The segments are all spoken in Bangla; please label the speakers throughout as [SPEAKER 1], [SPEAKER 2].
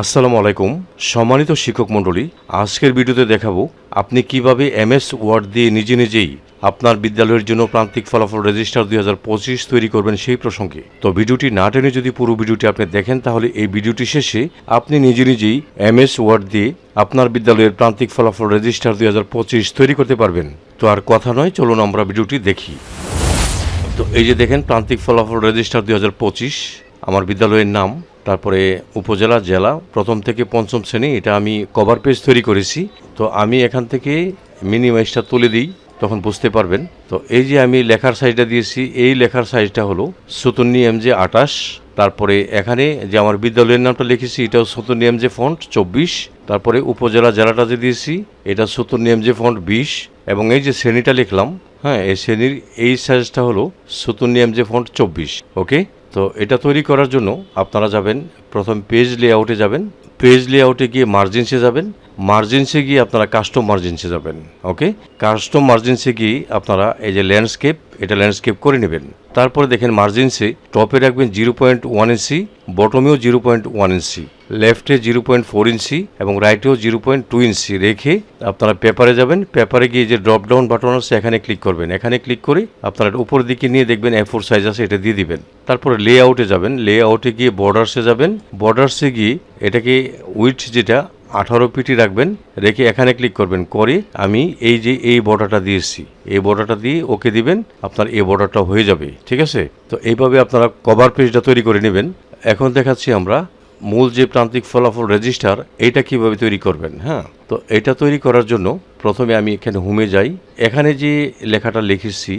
[SPEAKER 1] আসসালামু আলাইকুম। সম্মানিত শিক্ষক মণ্ডলী, আজকের ভিডিওতে দেখাবো আপনি কীভাবে এমএস ওয়ার্ড দিয়ে নিজে নিজেই আপনার বিদ্যালয়ের জন্য প্রান্তিক ফলাফল রেজিস্টার দুই হাজার পঁচিশ তৈরি করবেন সেই প্রসঙ্গে। তো ভিডিওটি না টেনে যদি পুরো ভিডিওটি আপনি দেখেন, তাহলে এই ভিডিওটি শেষে আপনি নিজে নিজেই এমএস ওয়ার্ড দিয়ে আপনার বিদ্যালয়ের প্রান্তিক ফলাফল রেজিস্টার দুই হাজার পঁচিশ তৈরি করতে পারবেন। তো আর কথা নয়, চলুন আমরা ভিডিওটি দেখি। তো এই যে দেখেন, প্রান্তিক ফলাফল রেজিস্টার দুই হাজার পঁচিশ, আমার বিদ্যালয়ের নাম তারপরে উপজেলা, জেলা, প্রথম থেকে পঞ্চম শ্রেণি, এটা আমি কভার পেজ তৈরি করেছি। তো আমি এখান থেকে মিনিমাইজটা তুলে দিই, তখন বুঝতে পারবেন। তো এই যে আমি লেখার সাইজটা দিয়েছি, এই লেখার সাইজটা হলো সতুন্নি এম জে আটাশ তারপরে এখানে যে আমার বিদ্যালয়ের নামটা লিখেছি, এটাও সতুন্নি এম জে ফন্ট চব্বিশ, তারপরে উপজেলা, জেলাটা যে দিয়েছি, এটা সতুন্নি এম জে ফন্ট বিশ, এবং এই যে শ্রেণীটা লিখলাম হ্যাঁ এই শ্রেণির এই সাইজটা হলো সতুন্নি এম জে ফন্ট চব্বিশ ওকে তো এটা তৈরি করার জন্য আপনারা যাবেন, প্রথম পেজ লেআউটে যাবেন পেজ লেআউটে গিয়ে মার্জিনসে যাবেন মার্জিনসে গিয়ে আপনারা কাস্টম মার্জিনসে যাবেন ওকে কাস্টম মার্জিনসে গিয়ে আপনারা এই যে ল্যান্ডস্কেপ এটা ল্যান্ডস্কেপ করে নেবেন। তারপরে দেখেন মার্জিনসে টপে রাখবেন জিরো পয়েন্ট ওয়ান ইঞ্চি বটমেও জিরো পয়েন্ট ওয়ান ইঞ্চি লেফটে জিরো পয়েন্ট ফোর ইঞ্চি এবং রাইটেও জিরো পয়েন্ট টু ইঞ্চি রেখে আপনারা পেপারে যাবেন। পেপারে গিয়ে যে ড্রপ ডাউন বাটন আছে, এখানে ক্লিক করবেন। এখানে ক্লিক করে আপনারা উপরের দিকে নিয়ে দেখবেন এ ফোর সাইজ আছে, এটা দিয়ে দিবেন। তারপরে লে আউটে যাবেন। লে আউটে গিয়ে বর্ডার্সে যাবেন। বর্ডার্সে গিয়ে এটাকে উইথ যেটা আঠারো পিটি রাখবেন, রেখে এখানে ক্লিক করবেন, করে আমি এই যে এই বর্ডারটা দিয়েছি এই বর্ডারটা দিয়ে ওকে দিবেন, আপনার এই বর্ডারটা হয়ে যাবে, ঠিক আছে? তো এইভাবে আপনারা কভার পেজটা তৈরি করে নেবেন। এখন দেখাচ্ছি আমরা মূল যে প্রান্তিক ফলাফল রেজিস্টার এইটা কীভাবে তৈরি করবেন হ্যাঁ? তো এটা তৈরি করার জন্য প্রথমে আমি এখানে হোমে যাই। এখানে যে লেখাটা লিখেছি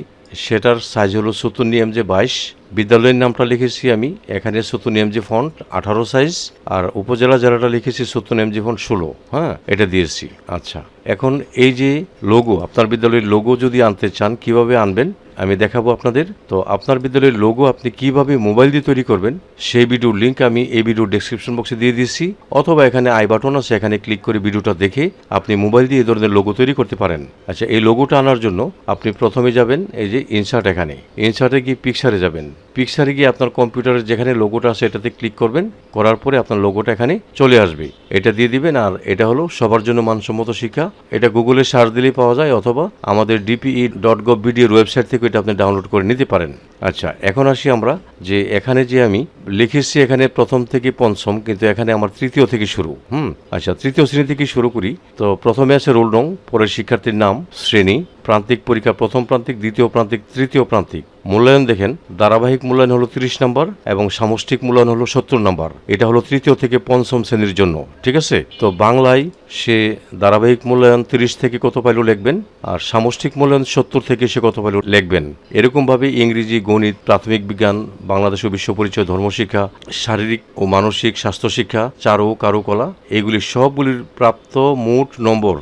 [SPEAKER 1] সেটার সাইজ হলো সত্তর নিয়ম যে বাইশ। বিদ্যালয়ের নামটা লিখেছি আমি, এখানে সত্তর এম যে ফন্ট আঠারো সাইজ আর উপজেলা জেলাটা লিখেছি সত্তর এম যে ফন্ট ষোলো। হ্যাঁ এটা দিয়েছি। আচ্ছা এখন এই যে লোগো আপনার বিদ্যালয়ের লোগো যদি আনতে চান, কীভাবে আনবেন? আমি দেখাবো আপনাদের। তো আপনার বিদ্যালয়ের লোগো আপনি কীভাবে মোবাইল দিয়ে তৈরি করবেন, সেই ভিডিওর লিঙ্ক আমি এই ভিডিওর ডেসক্রিপশন বক্সে দিয়ে দিচ্ছি অথবা এখানে আই বাটন আছে, এখানে ক্লিক করে ভিডিওটা দেখে আপনি মোবাইল দিয়ে এই ধরনের লোগো তৈরি করতে পারেন। আচ্ছা এই লোগোটা আনার জন্য আপনি প্রথমে যাবেন, এই যে ইনসার্ট এখানে। ইনসার্টে গিয়ে পিকচারে যাবেন। পিকচারে গিয়ে আপনার কম্পিউটারের যেখানে লোগোটা আছে এটাতে ক্লিক করবেন, করার পরে আপনার লোগোটা এখানে চলে আসবে। এটা দিয়ে দিবেন আর এটা হলো সবার জন্য মানসম্মত শিক্ষা। এটা গুগলে সার্চ দিলেই পাওয়া যায় অথবা আমাদের ডিপিই ডট গভ বিডিওর ওয়েবসাইট থেকে এটা আপনি ডাউনলোড করে নিতে পারেন। আচ্ছা এখন আসি আমরা যে এখানে যে আমি লিখেছি এখানে প্রথম থেকে পঞ্চম, কিন্তু এখানে আমার তৃতীয় থেকে শুরু। হুম আচ্ছা তৃতীয় শ্রেণি থেকে শুরু করি। তো প্রথমে আছে রোল নং পরে শিক্ষার্থীর নাম, শ্রেণি, প্রান্তিক পরীক্ষা প্রথম প্রান্তিক, দ্বিতীয় প্রান্তিক, তৃতীয় প্রান্তিক। মূল্যায়ন দেখেন, ধারাবাহিক মূল্যায়ন হলো তিরিশ নম্বর এবং সামষ্টিক মূল্যায়ন হলো সত্তর নম্বর। এটা হলো তৃতীয় থেকে পঞ্চম শ্রেণির জন্য, ঠিক আছে? তো বাংলায় সে ধারাবাহিক মূল্যায়ন তিরিশ থেকে কত পাইল লিখবেন? আর সামষ্টিক মূল্যায়ন সত্তর থেকে সে কত পাইল লিখবেন? এরকমভাবে ইংরেজি, গণিত, প্রাথমিক বিজ্ঞান, বাংলাদেশ ও বিশ্ব পরিচয় ধর্মশিক্ষা শারীরিক ও মানসিক স্বাস্থ্য শিক্ষা চারু, কারুকলা, এগুলি সবগুলির প্রাপ্ত মোট নম্বর।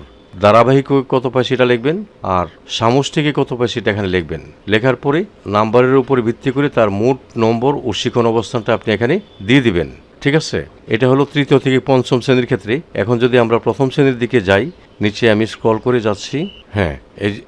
[SPEAKER 1] ধারাবাহিক কত পায় সেটা লিখবেন আর সামষ্টিকে কত পায় সেটা এখানে লিখবেন। লেখার পরে নাম্বারের উপর ভিত্তি করে তার মোট নম্বর ও শিখন অবস্থানটা আপনি এখানে দিয়ে দিবেন। ঠিক আছে? এটা হলো তৃতীয় থেকে পঞ্চম শ্রেণির ক্ষেত্রে। এখন যদি আমরা প্রথম শ্রেণির দিকে যাই, নিচে আমি স্ক্রল করে যাচ্ছি। হ্যাঁ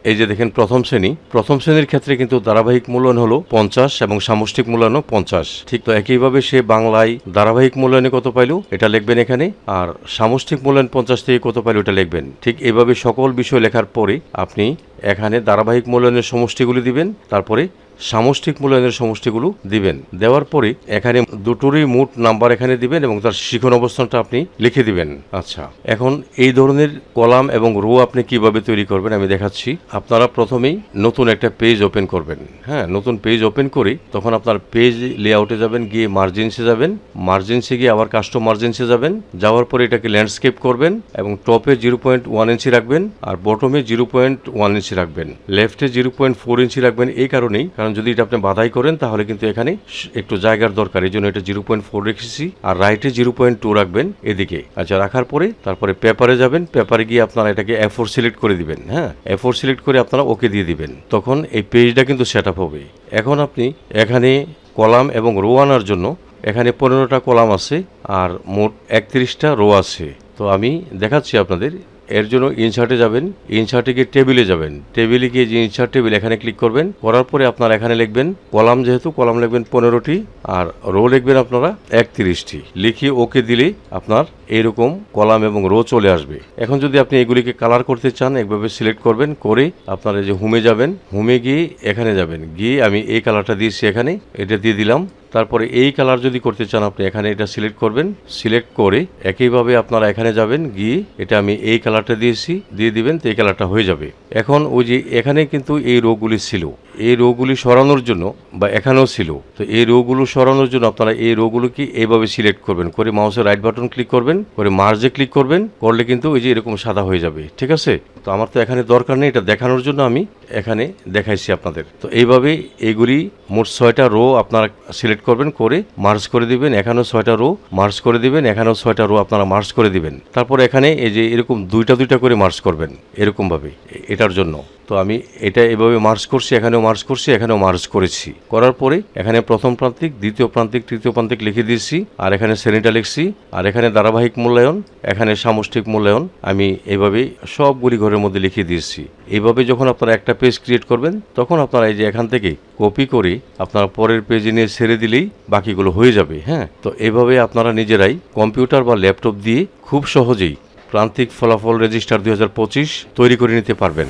[SPEAKER 1] এই যে দেখেন প্রথম শ্রেণি। প্রথম শ্রেণির ক্ষেত্রে কিন্তু ধারাবাহিক মূল্যায়ন হলো পঞ্চাশ এবং সামষ্টিক মূল্যায়নও পঞ্চাশ। ঠিক তো একইভাবে সে বাংলায় ধারাবাহিক মূল্যায়নে কত পাইল? এটা লিখবেন এখানে। আর সামষ্টিক মূল্যায়ন পঞ্চাশ থেকে কত পাইল এটা লিখবেন। ঠিক এইভাবে সকল বিষয় লেখার পরে আপনি এখানে ধারাবাহিক মূল্যায়নের সমষ্টিগুলি দিবেন। তারপরে সামষ্টিক মূল্যায়নের সমষ্টিগুলো দিবেন। দেওয়ার পরে এখানে দুটোরই মোট নাম্বার এখানে দিবেন এবং তার শিখন অবস্থানটা আপনি লিখে দিবেন। আচ্ছা এখন এই ধরনের কলাম এবং রো আপনি কীভাবে তৈরি করবেন আমি দেখাচ্ছি। আপনারা প্রথমেই নতুন একটা পেজ ওপেন করবেন। হ্যাঁ নতুন পেজ ওপেন করে তখন আপনার পেজ লেআউটে যাবেন, গিয়ে মার্জিনসে যাবেন। মার্জিনসে গিয়ে আবার কাস্টম মার্জিনসে যাবেন। যাওয়ার পরে এটাকে ল্যান্ডস্কেপ করবেন এবং টপে জিরো পয়েন্ট ওয়ান ইঞ্চি রাখবেন আর বটমে জিরো পয়েন্ট ওয়ান ইঞ্চি রাখবেন। লেফটে জিরো পয়েন্ট ফোর ইঞ্চি রাখবেন। এই কারণেই কারণ যদি এটা আপনি বাধাই করেন, তাহলে কিন্তু এখানে একটু জায়গার দরকার। এই জন্য এটা জিরো পয়েন্ট ফোর রেখেছি। আর রাইটে জিরো পয়েন্ট টু রাখবেন এদিকে। আচ্ছা রাখার পরে তারপরে পেপারে যাবেন। পেপারে গিয়ে আপনারা এটাকে এ ফোর সিলেক্ট করে দিবেন হ্যাঁ? এ ফোর সিলেক্ট করে আপনারা ওকে দিয়ে দিবেন। তখন এই পেজটা কিন্তু সেট আপ হবে। এখন আপনি এখানে কলাম এবং রো আনার জন্য এখানে পনেরোটা কলাম আছে, আর মোট একত্রিশটা রো আছে। তো আমি দেখাচ্ছি আপনাদের এর জন্য ইনসার্টে যাবেন ইনসার্টে গিয়ে টেবিলে যাবেন। টেবিলে গিয়ে যে ইনসার্ট টেবিল এখানে ক্লিক করবেন, করার পরে আপনারা এখানে লিখবেন, কলাম যেহেতু, কলাম লিখবেন পনেরোটি, আর রো লিখবেন আপনারা একত্রিশটি। লিখিয়ে ওকে দিলেই আপনার এইরকম কলাম এবং রো চলে আসবে। এখন যদি আপনি এগুলিকে কালার করতে চান, একভাবে সিলেক্ট করবেন, করে আপনারা যে হোমে যাবেন হোমে গিয়ে এখানে যাবেন। গিয়ে আমি এই কালারটা দিয়েছি এখানে, এটা দিয়ে দিলাম তারপরে এই কালার যদি করতে চান আপনি এখানে এটা সিলেক্ট করবেন। সিলেক্ট করে একইভাবে আপনারা এখানে যাবেন, গিয়ে এটা আমি এই কালারটা দিয়েছি, দিয়ে দিবেন, তো এই কালারটা হয়ে যাবে। এখন ওই যে এখানে কিন্তু এই রোগগুলি ছিল। এই রোগগুলি সরানোর জন্য বা এখানেও ছিল, তো এই রোগগুলো সরানোর জন্য আপনারা এই রোগগুলোকে এইভাবে সিলেক্ট করবেন। করে মাউসের রাইট বাটন ক্লিক করবেন, করে মার্জে ক্লিক করবেন, করলে কিন্তু ওই যে এরকম সাদা হয়ে যাবে, ঠিক আছে? তো আমার তো এখানে দরকার নেই, এটা দেখানোর জন্য আমি এখানে দেখাইছি আপনাদের। তো এইভাবে এগুলি মোট ছয়টা রো আপনারা সিলেক্ট করবেন, করে মার্জ করে দিবেন, এখানেও ছয়টা রো মার্জ করে দিবেন, এখানেও ছয়টা রো আপনারা মার্জ করে দিবেন। তারপর এখানে এই যে এরকম দুইটা দুইটা করে মার্জ করবেন, এরকমভাবে এটার জন্য। তো আমি এটা এভাবে মার্জ করছি, এখানেও মার্জ করছি, এখানেও মার্জ করেছি। করার পরে এখানে প্রথম প্রান্তিক, দ্বিতীয় প্রান্তিক, তৃতীয় প্রান্তিক লিখে দিয়েছি, আর এখানে শ্রেণীটা লিখছি, আর এখানে ধারাবাহিক মূল্যায়ন, এখানে সামষ্টিক মূল্যায়ন আমি এইভাবে সবগুলি ঘরের মধ্যে লিখে দিয়েছি। এইভাবে যখন আপনারা একটা পেজ ক্রিয়েট করবেন, তখন আপনারা এই যে এখান থেকে কপি করে আপনারা পরের পেজে নিয়ে ছেড়ে দিলেই বাকিগুলো হয়ে যাবে হ্যাঁ? তো এভাবে আপনারা নিজেরাই কম্পিউটার বা ল্যাপটপ দিয়ে খুব সহজেই প্রান্তিক ফলাফল রেজিস্টার দুই হাজার পঁচিশ তৈরি করে নিতে পারবেন।